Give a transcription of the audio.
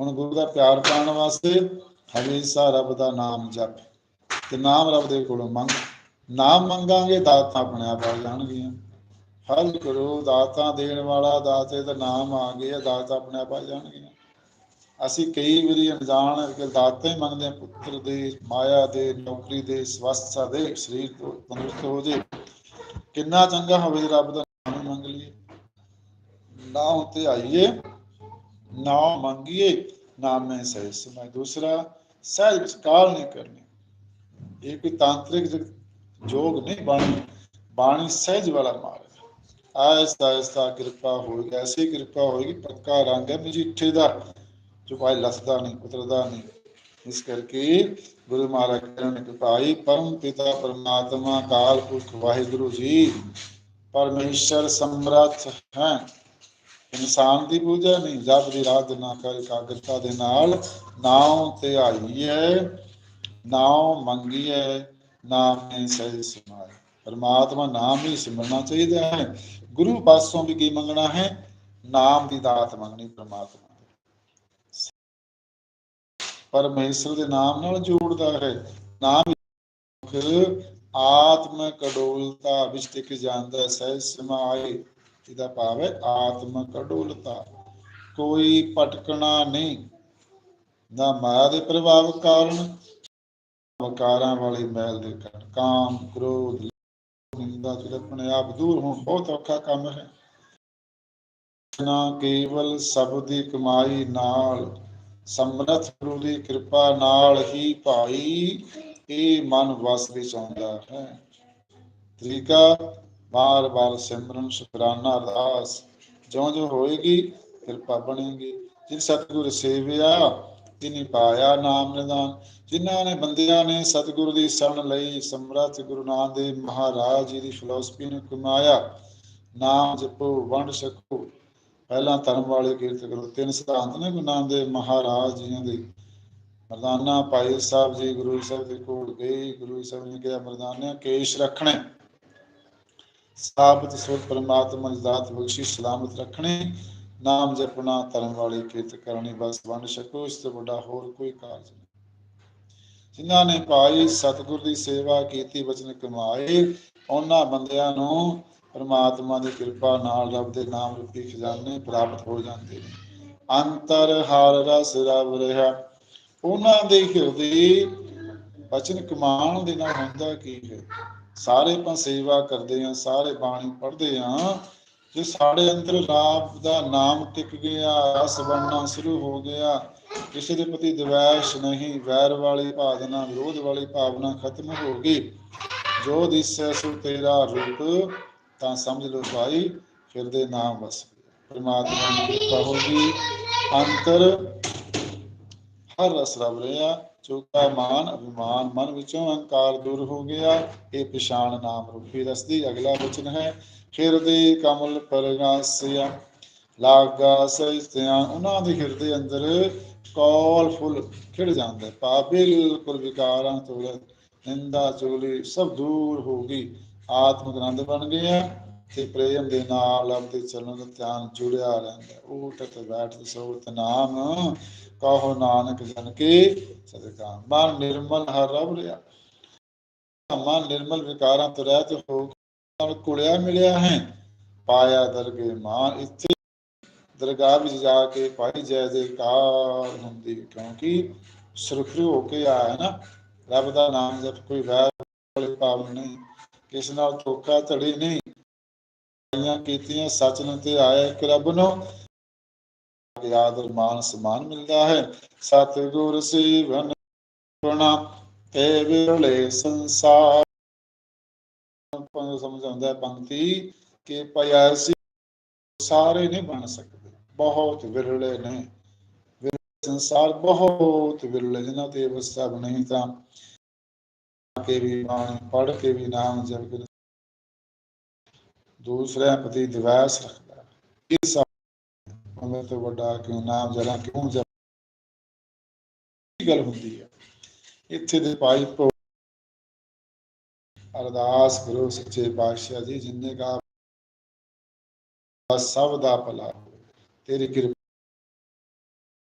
ਹੁਣ ਗੁਰੂ ਦਾ ਪਿਆਰ ਪਾਉਣ ਵਾਸਤੇ ਹਮੇਸ਼ਾ ਰੱਬ ਦਾ ਨਾਮ ਜਪ। ਤੇ ਨਾਮ ਰੱਬ ਦੇ ਕੋਲੋਂ ਮੰਗ। ਨਾਮ ਮੰਗਾਂਗੇ, ਦਾਤਾਂ ਆਪਣੇ ਆਪ ਆ ਜਾਣਗੀਆਂ। ਫਲ ਕਰੋ ਦਾਤਾਂ ਦੇਣ ਵਾਲਾ, ਦਾਤੇ ਦਾ ਨਾਮ ਆ ਗਿਆ, ਦਾਤ ਆਪਣੇ ਆਪ ਆ ਜਾਣਗੀਆਂ। ਅਸੀਂ ਕਈ ਵਾਰੀ ਅਣਜਾਣ ਕਿ ਦਾਤਾਂ ਹੀ ਮੰਗਦੇ ਹਾਂ, ਪੁੱਤਰ ਦੇ, ਮਾਇਆ ਦੇ, ਨੌਕਰੀ ਦੇ, ਸਵਸਥਾ ਦੇ, ਸਰੀਰ ਤੋਂ ਤੰਦਰੁਸਤ ਹੋ ਜੇ। ਕਿੰਨਾ ਚੰਗਾ ਹੋਵੇ ਰੱਬ ਦਾ ਨਾਮ ਮੰਗ ਲਈਏ। ਨਾ ਉਤੇ ਆਈਏ। ਨਾ ਮੰਗੀਏ, ਨਾਮੇ ਸਹਿ ਸਮੈ ਦੂਸਰਾ, ਸਹਿਜ ਵਿਚਕਾਰ ਨਹੀਂ ਕਰਨੀ। ਇਹ ਕੋਈ ਤਾਂਤਰਿਕ ਜੋਗ ਨਹੀਂ ਬਾਣੀ। ਬਾਣੀ ਸਹਿਜ ਵਾਲਾ ਮਾਰਗ ਆਇਸਤਾ ਆਇਸਤਾ ਕਿਰਪਾ ਹੋਏਗੀ ਐਸੀ ਕਿਰਪਾ ਹੋਏਗੀ, ਪੱਕਾ ਰੰਗ ਹੈ, ਮਜੀਠੇ ਦਾ, ਜੋ ਭਾਈ ਲਸਦਾ ਨਹੀਂ ਉਤਰਦਾ ਨਹੀਂ। ਇਸ ਕਰਕੇ ਗੁਰੂ ਮਹਾਰਾਜ ਕਹਿੰਦੇ ਕਿ ਭਾਈ, ਪਰਮ ਪਿਤਾ, ਪਰਮਾਤਮਾ, ਕਾਲ ਪੁਰਖ, ਵਾਹਿਗੁਰੂ ਜੀ, ਪਰਮੇਸ਼ਰ ਸਮਰੱਥ ਹੈ। ਇਨਸਾਨ ਦੀ ਪੂਜਾ ਨਹੀਂ ਜਪ ਦੀ ਰਾਤ ਨਾ ਕਰ ਇਕਾਗਰਤਾ ਦੇ ਨਾਲ ਨਾਮ ਤੇ ਆਈਏ ਨਾਮ ਮੰਗੀਏ ਨਾਮ ਨੇ ਸਹਿਜ ਸਮਾਏ। ਪਰਮਾਤਮਾ ਨਾਮ ਹੀ ਸਿਮਰਨਾ ਚਾਹੀਦਾ ਹੈ। ਗੁਰੂ ਪਾਸੋਂ ਵੀ ਕੀ ਮੰਗਣਾ ਹੈ? ਨਾਮ ਦੀ ਦਾਤ ਮੰਗਣੀ ਪਰਮਾਤਮਾ ਤੋਂ। ਪਰਮੇਸ਼ਰ ਦੇ ਨਾਮ ਨਾਲ ਜੋੜਦਾ ਹੈ। ਨਾਮ ਆਤਮ ਕਡੋਲਤਾ ਵਿੱਚ ਟਿਕ ਜਾਂਦਾ ਹੈ, ਸਹਿਜ ਸਮਾਏ। ਇਹਦਾ ਭਾਵ ਹੈ ਆਤਮ ਕਡੋਲਤਾ। ਕੋਈ ਭਟਕਣਾ ਨਹੀਂ। ਨਾ ਮਾਇਆ ਦੇ ਪ੍ਰਭਾਵ ਕਾਰਨ ਵਕਾਰਾਂ ਵਾਲੀ ਮੈਲ ਦੇ ਕਾਰਨ। ਕਾਮ, ਕ੍ਰੋਧ ਨਿੰਦਾ ਚੁੜ ਆਪਣੇ ਆਪ ਦੂਰ ਹੋਣ ਬਹੁਤ ਔਖਾ ਕੰਮ ਹੈ। ਨਾ ਕੇਵਲ ਸਬਦ ਦੀ ਕਮਾਈ ਨਾਲ, ਸਮਰਥ ਗੁਰੂ ਦੀ ਕਿਰਪਾ ਨਾਲ ਹੀ ਭਾਈ, ਇਹ ਮਨ ਵਸ ਵਿੱਚ ਆਉਂਦਾ ਹੈ। ਤਰੀਕਾ ਬਾਰ ਬਾਰ ਸਿਮਰਨ ਸ਼ੁਕਰਾਨਾ ਅਰਦਾਸ। ਜਿਉਂ ਜਿਉਂ ਹੋਏਗੀ, ਕਿਰਪਾ ਬਣੇਗੀ। ਜਿਨ ਸਤਿਗੁਰ ਸੇਵਿਆ ਤਿਨੀ ਪਾਇਆ ਨਾਮ ਨਿਦਾਨ। ਜਿਨ੍ਹਾਂ ਨੇ ਬੰਦਿਆਂ ਨੇ ਸਤਿਗੁਰੂ ਦੀ ਸ਼ਰਨ ਲਈ ਸਮਰੱਥ ਗੁਰੂ ਨਾਨਕ ਦੇਵ ਮਹਾਰਾਜ ਜੀ ਦੀ ਫਿਲਾਸਫੀ ਨੂੰ ਕਮਾਇਆ ਨਾਮ ਜਪੋ, ਵੰਡ ਛਕੋ। ਪਹਿਲਾਂ ਧਰਮ ਵਾਲੇ ਕੀਰਤ ਕਰੋ। ਤਿੰਨ ਸਿਧਾਂਤ ਨੇ ਗੁਰੂ ਨਾਨਕ ਦੇਵ ਮਹਾਰਾਜ ਜੀ ਦੇ। ਮਰਦਾਨਾ ਭਾਈ ਸਾਹਿਬ ਜੀ ਗੁਰੂ ਸਾਹਿਬ ਦੇ ਕੋਲ ਗਏ। ਗੁਰੂ ਸਾਹਿਬ ਨੇ ਕਿਹਾ ਮਰਦਾਨਾ ਕੇਸ਼ ਰੱਖਣੇ। ਸਾਬਤ ਸੁਰ ਪਰਮਾਤਮਾ ਦੀ ਦਾਤ ਬਖਸ਼ੀ, ਸਲਾਮਤ ਰੱਖਣੇ, ਨਾਮ ਜਪਣਾ, ਧਰਮ ਵਾਲੀ ਕੀਰਤ ਕਰਨੀ, ਬਸ ਵੰਡ ਛਕੋ, ਇਸ ਤੋਂ ਵੱਡਾ ਹੋਰ ਕੋਈ ਕਾਰਜ ਨਹੀਂ। ਜਿਨ੍ਹਾਂ ਨੇ ਭਾਈ ਸਤਿਗੁਰ ਦੀ ਸੇਵਾ, ਕੀਤੀ ਬਚਨ ਕਮਾਏ, ਉਹਨਾਂ ਬੰਦਿਆਂ ਨੂੰ ਪਰਮਾਤਮਾ ਦੀ ਕਿਰਪਾ ਨਾਲ ਰੱਬ ਦੇ ਨਾਮ ਰੂਪੀ ਖਜ਼ਾਨੇ ਪ੍ਰਾਪਤ ਹੋ ਜਾਂਦੇ ਨੇ। ਅੰਤਰ ਹਰ ਰਸ ਰਵ ਰਿਹਾ। ਉਹਨਾਂ ਦੇ ਹਿਰਦੇ ਵਚਨ ਕਮਾਣ ਦੇ ਨਾਲ ਹੁੰਦਾ ਕੀ ਹੈ? ਸਾਰੇ ਆਪਾਂ ਸੇਵਾ ਕਰਦੇ ਆ ਸਾਰੇ ਬਾਣੀ ਪੜ੍ਹਦੇ ਆ ਜੇ ਸਾਡੇ ਅੰਦਰ ਰੱਬ ਦਾ ਨਾਮ ਟਿਕ ਗਿਆ ਰਸ ਬਣਨਾ ਸ਼ੁਰੂ ਹੋ ਗਿਆ, ਕਿਸੇ ਦੇ ਪ੍ਰਤੀ ਦਵੈਸ਼ ਨਹੀਂ, ਵੈਰ ਵਾਲੀ ਭਾਵਨਾ, ਵਿਰੋਧ ਵਾਲੀ ਭਾਵਨਾ ਖਤਮ ਹੋ ਗਈ। ਜੋ ਦਿਸੈ ਸੋ ਤੇਰਾ ਰੂਪ, ਤਾਂ ਸਮਝ ਲੋ ਭਾਈ, ਫਿਰ ਦੇ ਨਾਮ ਵਸ ਗਿਆ ਪਰਮਾਤਮਾ ਦੀ ਕਿਰਪਾ ਹੋ ਗਈ। ਅੰਤਰ ਹਰ ਰਸ ਰਵ ਰਿਹਾ ਚੋਕਾ ਮਾਨ, ਅਭਿਮਾਨ ਮਨ ਵਿੱਚੋਂ ਅਹੰਕਾਰ ਦੂਰ ਹੋ ਗਿਆ। ਇਹ ਪਛਾਣ ਨਾਮ ਰੂਪੀ ਰਸਦੀ ਅਗਲਾ ਵਚਨ ਹੈ। ਹਿਰਦੇ ਕਮਲ ਪਰਗਾਸਿਆ, ਲਾਗਾ ਸਹਿਤਿਆ ਉਹਨਾਂ ਦੇ ਹਿਰਦੇ ਅੰਦਰ ਕੌਲ ਫੁੱਲ ਖਿੜ ਜਾਂਦਾ ਹੈ। ਪਾ ਬਿਲਕੁਲ ਵਿਕਾਰਾਂ ਤੋਂ ਨਿੰਦਾ ਚੁਗਲੀ ਸਭ ਦੂਰ ਹੋ ਗਈ। ਆਤਮ ਆਨੰਦ ਬਣ ਗਿਆ। ਤੇ ਪ੍ਰੇਮ ਦੇ ਨਾਲ ਆਪਦੇ ਚਰਨ ਧਿਆਨ ਜੁੜਿਆ ਰਹਿੰਦਾ। ਊਟ ਤੇ ਬੈਠ ਤੇ ਸੋਤ ਨਾਮ ਕਹੋ ਨਾਨਕ ਜਨ ਕੇ ਸਦਕਾ ਮਨ ਨਿਰਮਲ ਹਰ ਰਬ ਰਿਆ ਮਨ ਨਿਰਮਲ ਵਿਕਾਰਾਂ ਤੋਂ ਰਹਿਤ ਹੋ ਨਾਲ ਕੁੜਿਆ ਮਿਲਿਆ ਹੈ। ਪਾਇਆ ਦਰਗੇ ਮਾਨ ਇੱਥੇ। ਦਰਗਾਹ ਵਿੱਚ ਜਾ ਕੇ ਪਾਈ ਜੈ ਜੈਕਾਰ ਹੁੰਦੀ ਕਿਉਂਕਿ ਸੁਰਖਰੂ ਹੋ ਕੇ ਆਇਆ ਹੈ ਨਾ। ਰੱਬ ਦਾ ਨਾਮ ਜਪ ਕੋਈ ਵੈਰ ਵਾਲੇ ਭਾਵ ਨਹੀਂ। ਕਿਸ ਨਾਲ ਧੋਖਾ ਧੜੀ ਨਹੀਂ। ਆਈਆਂ ਕੀਤੀਆਂ, ਸੱਚ ਨੂੰ ਤੇ ਆਇਆ ਇੱਕ ਰੱਬ ਨੂੰ। ਯਾਦ ਮਾਨ ਸਮਾਨ ਮਿਲਦਾ ਹੈ। ਸਤਿਗੁਰ ਸੇਵਨ ਗੁਣਾ ਤੇ ਵਿਰਲੇ ਸੰਸਾਰ। ਪੰਗ ਸਮਝਾਉਂਦਾ ਹੈ ਪੰਕਤੀ ਕਿ ਪਿਆਸੀ ਸਾਰੇ ਨਹੀਂ ਬਣ ਸਕਦੇ। ਬਹੁਤ ਵਿਰਲੇ ਨੇ। ਵਿਰਲੇ ਸੰਸਾਰ ਬਹੁਤ ਵਿਰਲੇ, ਜਿਨ੍ਹਾਂ ਤੇ ਅਵਸਥਾ ਨਹੀਂ ਤਾਂ। ਕੇ ਵੀ ਬਾਣੀ ਪੜ੍ਹ ਕੇ ਵੀ ਨਾਮ ਜਪ ਕੇ ਦੂਸਰਿਆਂ ਪ੍ਰਤੀ ਦਿਵੈਸ ਰੱਖਦਾ ਹੈ। ਇਸ ਉਹਨਾਂ ਤੋਂ ਵੱਡਾ ਕਿਉਂ ਨਾਮ ਜਰਾ ਕਿਉਂ ਜਪ ਗੱਲ ਹੁੰਦੀ ਹੈ ਇੱਥੇ ਦੇ ਭਾਈ ਅਰਦਾਸ ਕਰੋ ਸੱਚੇ ਪਾਤਸ਼ਾਹ ਜੀ, ਜਿੰਨੇ ਕਾ ਸਭ ਦਾ ਭਲਾ ਹੋਵੇ। ਤੇਰੀ ਕਿਰਪਾ